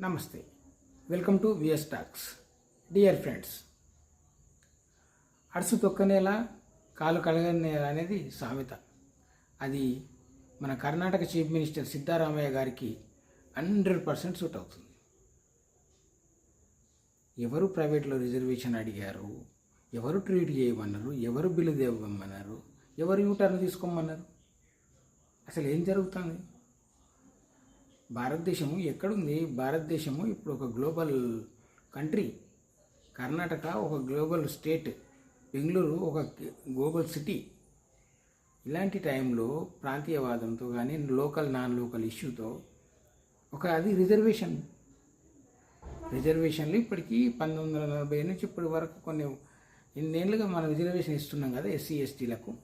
నమస్తే. Welcome to VS talks dear friends అడుసు తొక్కనేలా కాలు కడగనేలా అనేది సామెత. అది మన కర్ణాటక చీఫ్ మినిస్టర్ సిద్ధారామయ్య గారికి హండ్రెడ్ పర్సెంట్ సూట్ అవుతుంది. ఎవరు ప్రైవేట్లో రిజర్వేషన్ అడిగారు? ఎవరు ట్రీట్ చేయమన్నారు? ఎవరు బిల్లు దేవమన్నారు ఎవరు యూటర్న్ తీసుకోమన్నారు? అసలు ఏం జరుగుతుంది? భారతదేశము ఎక్కడుంది? భారతదేశము ఇప్పుడు ఒక గ్లోబల్ కంట్రీ. కర్ణాటక ఒక గ్లోబల్ స్టేట్. బెంగళూరు ఒక గ్లోబల్ సిటీ. ఇలాంటి టైంలో ప్రాంతీయవాదంతో కానీ లోకల్ నాన్ లోకల్ ఇష్యూతో ఒక అది రిజర్వేషన్. రిజర్వేషన్లు ఇప్పటికీ పంతొమ్మిది వందల నలభై నుంచి ఇప్పటి వరకు కొన్ని ఇన్నేళ్ళుగా మనం రిజర్వేషన్ ఇస్తున్నాం కదా ఎస్సీ ఎస్టీలకు.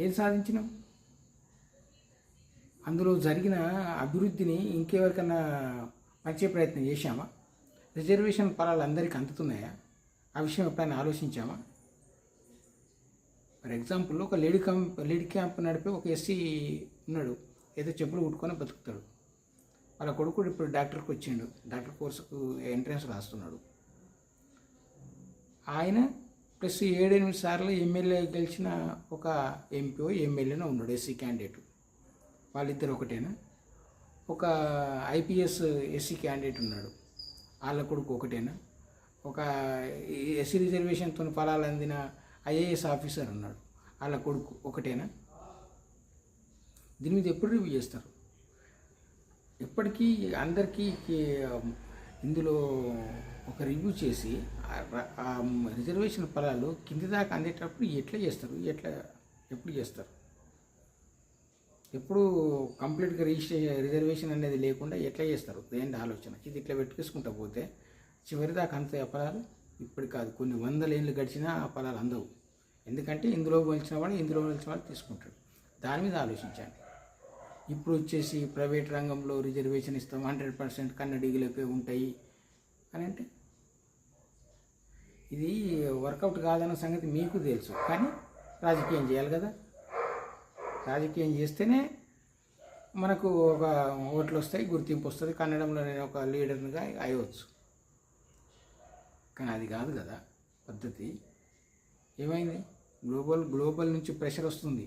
ఏం సాధించినాం? అందులో జరిగిన అభివృద్ధిని ఇంకెవరికన్నా పంచే ప్రయత్నం చేశామా? రిజర్వేషన్ ఫలాలు అందరికీ అందుతున్నాయా? ఆ విషయం ఎప్పుడైనా ఆలోచించామా? ఫర్ ఎగ్జాంపుల్ ఒక లేడీ క్యాంప్ లేడీ క్యాంప్ నడిపే ఒక ఎస్సీ ఉన్నాడు. ఏదో చెప్పులు కుట్టుకొని బతుకుతాడు. వాళ్ళ కొడుకు ఇప్పుడు డాక్టర్కి వచ్చిండు. డాక్టర్ కోర్సుకు ఎంట్రన్స్ రాస్తున్నాడు. ఆయన ప్లస్ ఏడెనిమిది సార్లు ఎమ్మెల్యే గెలిచిన ఒక ఎంపీఓ ఎమ్మెల్యేనో ఉన్నాడు ఎస్సీ క్యాండిడేట్. వాళ్ళిద్దరు ఒకటేనా? ఒక ఐపీఎస్ ఎస్సీ క్యాండిడేట్ ఉన్నాడు. వాళ్ళ కొడుకు ఒకటేనా? ఒక ఎస్సీ రిజర్వేషన్తో ఫలాలు అందిన ఐఏఎస్ ఆఫీసర్ ఉన్నాడు. వాళ్ళ కొడుకు ఒకటేనా? దీని మీద ఎప్పుడు రివ్యూ చేస్తారు? ఎప్పటికీ అందరికీ ఇందులో ఒక రివ్యూ చేసి రిజర్వేషన్ ఫలాలు కింది దాకా అందేటప్పుడు ఎట్లా చేస్తారు? ఎట్లా ఎప్పుడు చేస్తారు? ఎప్పుడు కంప్లీట్గా రిజిస్ట్రేషన్ రిజర్వేషన్ అనేది లేకుండా ఎట్లా చేస్తారు? దేని ఆలోచన? ఇది ఇట్లా పెట్టుకేసుకుంటా పోతే చివరి దాకా అంత ఫలాలు? ఇప్పుడు కాదు. కొన్ని వందల ఏళ్ళు గడిచినా ఆ ఫలాలు అందవు. ఎందుకంటే ఇందులో గెలిచిన వాడు ఇందులో గెలిచిన వాడు తీసుకుంటాడు. దాని మీద ఆలోచించండి. ఇప్పుడు వచ్చేసి ప్రైవేట్ రంగంలో రిజర్వేషన్ ఇస్తాం. హండ్రెడ్ పర్సెంట్ కన్నడిగులకే ఉంటాయి అని అంటే? ఇది వర్కౌట్ కాదన్న సంగతి మీకు తెలుసు. కానీ రాజకీయం చేయాలి కదా. రాజకీయం చేస్తేనే మనకు ఒక ఓట్లు వస్తాయి గుర్తింపు వస్తుంది కన్నడంలో నేను ఒక లీడర్గా అయ్యవచ్చు కానీ అది కాదు కదా పద్ధతి. ఏమైంది? గ్లోబల్ గ్లోబల్ నుంచి ప్రెషర్ వస్తుంది.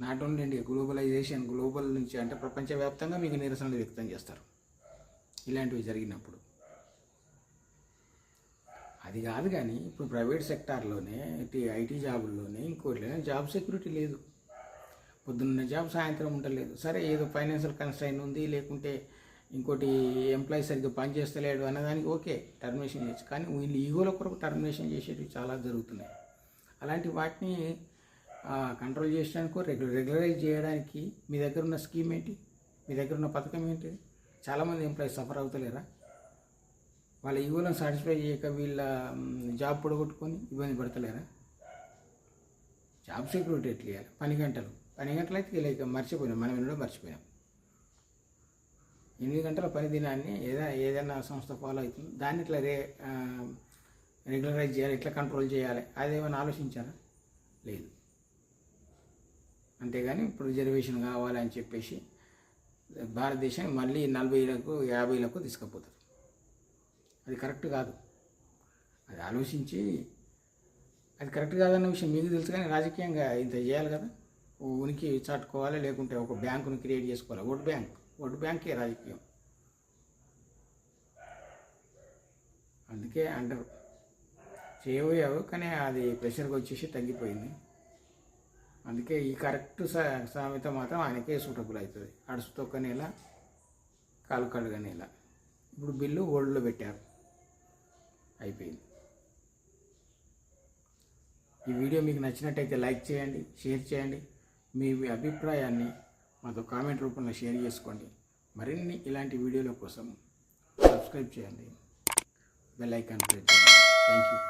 Not only India globalisation global నుంచి అంటే ప్రపంచవ్యాప్తంగా మీకు నిరసనలు వ్యక్తం చేస్తారు. ఇలాంటివి జరిగినప్పుడు. అది కాదు కానీ ఇప్పుడు ప్రైవేట్ సెక్టార్లోనే ఇటు ఐటీ జాబుల్లోనే ఇంకోటిలోనే జాబ్ సెక్యూరిటీ లేదు. పొద్దున్న జాబ్ సాయంత్రం ఉండలేదు. సరే ఏదో ఫైనాన్షియల్ కన్స్ట్రైన్ ఉంది లేకుంటే ఇంకోటి ఎంప్లాయీ సరిగ్గా పనిచేస్తలేడు అన్నదానికి ఓకే టర్మినేషన్ చేయొచ్చు. కానీ వీళ్ళు ఈగోల కొరకు టర్మినేషన్ చేసేటివి చాలా జరుగుతున్నాయి. అలాంటి వాటిని కంట్రోల్ చేయడానికి రెగ్యులర్ రెగ్యులరైజ్ చేయడానికి మీ దగ్గర ఉన్న స్కీమ్ ఏంటి? మీ దగ్గర ఉన్న పథకం ఏంటి చాలామంది ఎంప్లాయీస్ సఫర్ అవుతలేరా? వాళ్ళ ఈగోలను సాటిస్ఫై చేయక వీళ్ళ జాబ్ పొడగొట్టుకొని ఇబ్బంది పడతలేరా? జాబ్ సెక్యూరిటీ ఎట్లా ఇవ్వాలి పని గంటలు. పని గంటలు అయితే లేక మర్చిపోయినాం. మనం ఎన్నడో మర్చిపోయాం ఎనిమిది గంటల పని దినాన్ని ఏదైనా ఏదైనా సంస్థ ఫాలో అవుతుంది. దాన్ని ఇట్లా రే రెగ్యులరైజ్ చేయాలి? ఇట్లా కంట్రోల్ చేయాలి? అదేమైనా ఆలోచించారా? లేదు. అంతేగాని ఇప్పుడు రిజర్వేషన్ కావాలని చెప్పేసి భారతదేశాన్ని మళ్ళీ నలభైలకు యాభైలకు తీసుకుపోతారు. అది కరెక్ట్ కాదు. అది ఆలోచించి అది కరెక్ట్ కాదన్న విషయం మీకు తెలుసు కానీ రాజకీయంగా ఇంత చేయాలి కదా. ఉనికి చాటుకోవాలి లేకుంటే ఒక బ్యాంకును క్రియేట్ చేసుకోవాలి. ఓట్ బ్యాంక్ ఓట్ బ్యాంకే రాజకీయం. అందుకే అంటారు. చేయబోయావు కానీ అది ప్రెషర్కి వచ్చేసి తగ్గిపోయింది. అందుకే ఈ కరెక్ట్ సామెత మాత్రం ఆయనకే సూటబుల్ అవుతుంది. అడుసు తొక్కనేలా కాలు ఇలా ఇప్పుడు బిల్లు ఓల్డ్లో పెట్టారు. అయిపోయింది. ఈ వీడియో మీకు నచ్చినట్టయితే లైక్ చేయండి షేర్ చేయండి. మీ అభిప్రాయాన్ని మాతో కామెంట్ రూపంలో షేర్ చేసుకోండి. మరిన్ని ఇలాంటి వీడియోల కోసం సబ్స్క్రైబ్ చేయండి. బెల్ ఐకాన్ ప్రెస్ చేయండి. Thank you